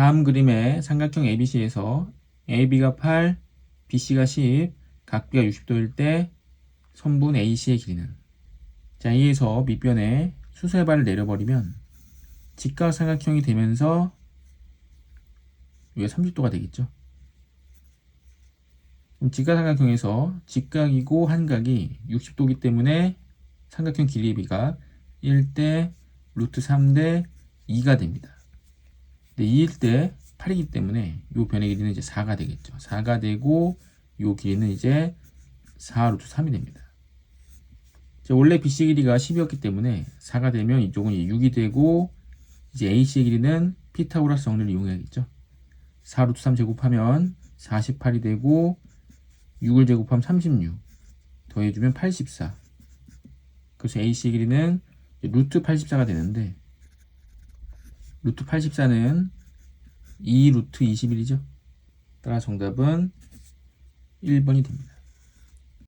다음 그림의 삼각형 ABC에서 AB가 8, BC가 10, 각비가 60도일 때 선분 AC의 길이는 자, 이에서 밑변에 수설발을 내려버리면 직각삼각형이 되면서 이게 30도가 되겠죠. 직각삼각형에서 직각이고 한각이 60도기 때문에 삼각형 길이의 비가 1대 루트 3대 2가 됩니다. 근데 2일 때 8이기 때문에 이 변의 길이는 이제 4가 되겠죠. 4가 되고 이 길이는 이제 4 루트 3이 됩니다. 자, 원래 BC 길이가 10이었기 때문에 4가 되면 이쪽은 이제 6이 되고 이제 AC의 길이는 피타고라스 정리를 이용해야겠죠. 4 루트 3 제곱하면 48이 되고 6을 제곱하면 36 더해주면 84 그래서 AC의 길이는 루트 84가 되는데 루트 84는 2 루트 21이죠. 따라 정답은 1번이 됩니다.